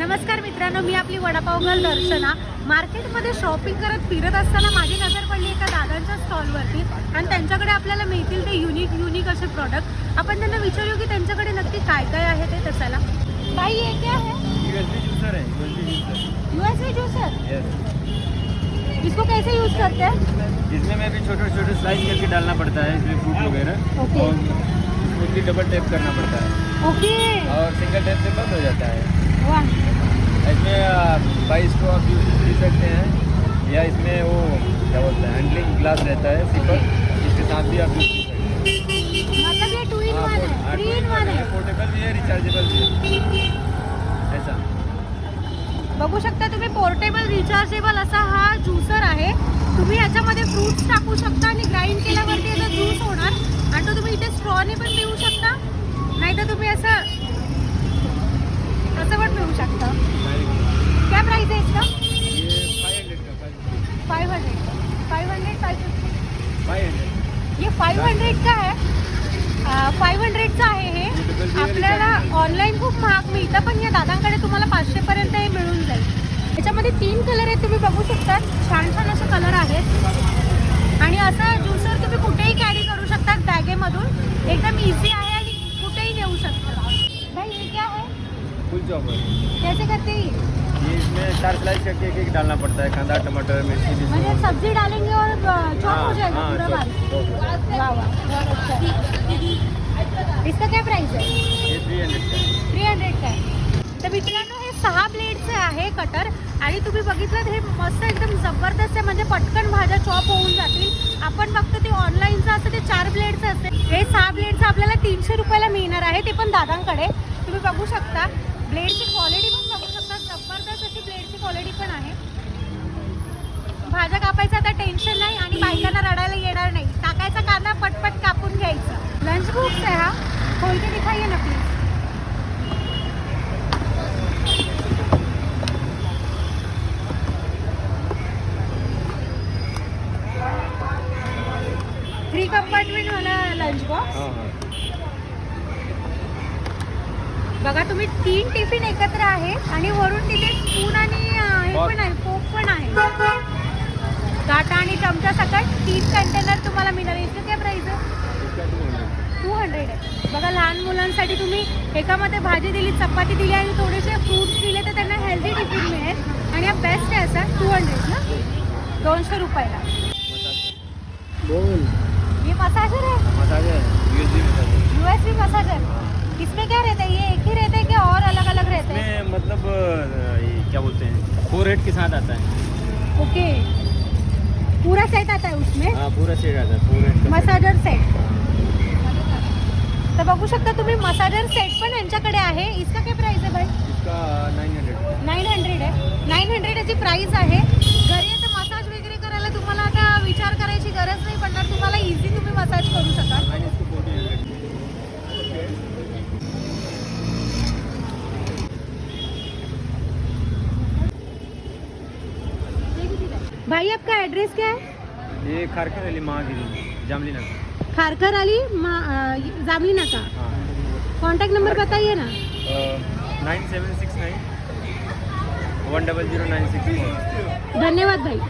नमस्कार मित्रांनो मी आपली वडापाव गर्ल दर्शना. मार्केटमध्ये शॉपिंग करत फिरत असताना माझी नजर पडली एका दादांच्या स्टॉलवरती आणि त्यांच्याकडे आपल्याला मिळतील ते युनिक युनिक असे प्रॉडक्ट आपण त्यांना विचारू की त्यांच्याकडे नक्की काय काय आहे ते तसाला. बाई ये क्या है यूएसबी है यस इसको कैसे यूज करते हैं? इसमें में भी छोटे छोटे स्लाइस करके डालना पड़ता है इसमें फ्रूट वगैरह। ओके। और उसकी डबल टैप करना पड़ता है। ओके और सिंगल टैप से बंद हो जाता है। वाह इसमें बाईस को आप यूज पी सकते हैं या इसमें वो क्या बोलते हैं हैंडलिंग ग्लास रहता है सिपर इसके साथ भी आप यूज कर सकते हैं। पोर्टेबल भी है रिचार्जेबल भी है। ऐसा। बघू शकता तुम्ही पोर्टेबल रिचार्जेबल असा हा ज्युसर आहे. तुम्ही याच्यामध्ये फ्रुट्स टाकू शकता आणि ग्राइंड केल्यावरती याचा ज्यूस होणार. आणि तो तुम्ही इथे स्ट्रॉने पण पिऊ शकता. नाही तर तुम्ही असं पण पिऊ शकता क्या प्राइस आहे इसका ये five hundred five hundred five hundred five fifty five hundred ये फाइव हंड्रेड का आहे फाईव्ह हंड्रेडचं आहे हे. आपल्याला ऑनलाईन खूप महाग मिळतं पण या दादांकडे तुम्हाला पाचशेपर्यंत हे मिळून जाईल. याच्यामध्ये तीन कलर आहेत तुम्ही बघू शकता. छान छान असे कलर आहेत. आणि असं ज्युसर तुम्ही कुठेही कॅरी करू शकता बॅगेमधून. एकदम इझी आहे आणि कुठेही नेऊ शकता. भाई ये क्या है फुल चार स्लाइस करके एक एक डालना पड़ता है कांदा टमाटर मिर्ची मिर्ची सब्जी डालेंगे और चॉप हो हाँ, जाएगा हाँ, पूरा चॉप। वाह है। इसका क्या प्राइस है? ये थ्री हंड्रेड का। है। थ्री हंड्रेड काय तर मित्रांनो हे सहा ब्लेडचे आहे कटर आणि तुम्ही बघितलं हे मस्त एकदम जबरदस्त आहे. म्हणजे पटकन भाज्या चॉप होऊन जातील. आपण बघतो ते ऑनलाईनचं असतं ते चार ब्लेडचं असते. हे सहा ब्लेडचं आपल्याला तीनशे रुपयाला मिळणार आहे ते पण दादांकडे. तुम्ही बघू शकता. ब्लेडची क्वालिटी पण बघू शकता जबरदस्त अशी ब्लेडची क्वालिटी पण आहे. भाज्या कापायचं आता टेन्शन नाही आणि बायकांना रडायला येणार नाही. टाकायचा कांदा पटपट कापून घ्यायचं. लंच बॉक्स आहे हा. खोल के दिखाइए ना प्लीज थ्री कंपार्टमेंट वाला लंच बॉक्स बघा तुम्ही तीन टिफिन एकत्र आहे आणि वरून तिथे स्पून आणि अं, हे Fork. पण आहे फोक पण आहे. काटा आणि चमचा सकट तीन कंटेनर तुम्हाला मिळणार. इथे काय प्राइस आहे? टू हंड्रेड आहे. बघा लहान मुलांसाठी तुम्ही एकामध्ये भाजी दिली चपाती दिली आणि थोडेसे फ्रूट्स दिले तर त्यांना हेल्दी टिफिन मिळेल. आणि हा बेस्ट आहे असा टू हंड्रेड ना? दोनशे रुपयाला. बोल. ये मसाजर है मसाज है यूएसबी मसाज यूएसबी मसाजर. इसमें क्या रहता है? ये एक ही रहता है क्या और अलग अलग रहते हैं इसमें मतलब अ, ये क्या बोलते हेड के साथ आता है। ओके पूरा सेट आता है उसमें? हाँ पूरा सेट आता है का मसाजर सेट तर बघू शकता तुम्ही मसाजर सेट पण यांच्याकडे आहे. इसका काय प्राइस आहे भाई? इसका नाइन हंड्रेड नाईन हंड्रेड आहे नाईन हंड्रेड याची प्राइस आहे घरी आता मसाज वगैरे करायला तुम्हाला आता विचार करायची गरज नाही पडणार तुम्हाला इझी तुम्ही मसाज करू शकाल मैंने इसको फोर्टी हंड्रेड भाई आपका एड्रेस क्या है? ये खारकर अली महागिरी जामली नगर। खारकर अली जामली नाका हाँ। कॉन्टैक्ट नंबर बताइए ना। Nine seven six nine one double zero nine six धन्यवाद भाई।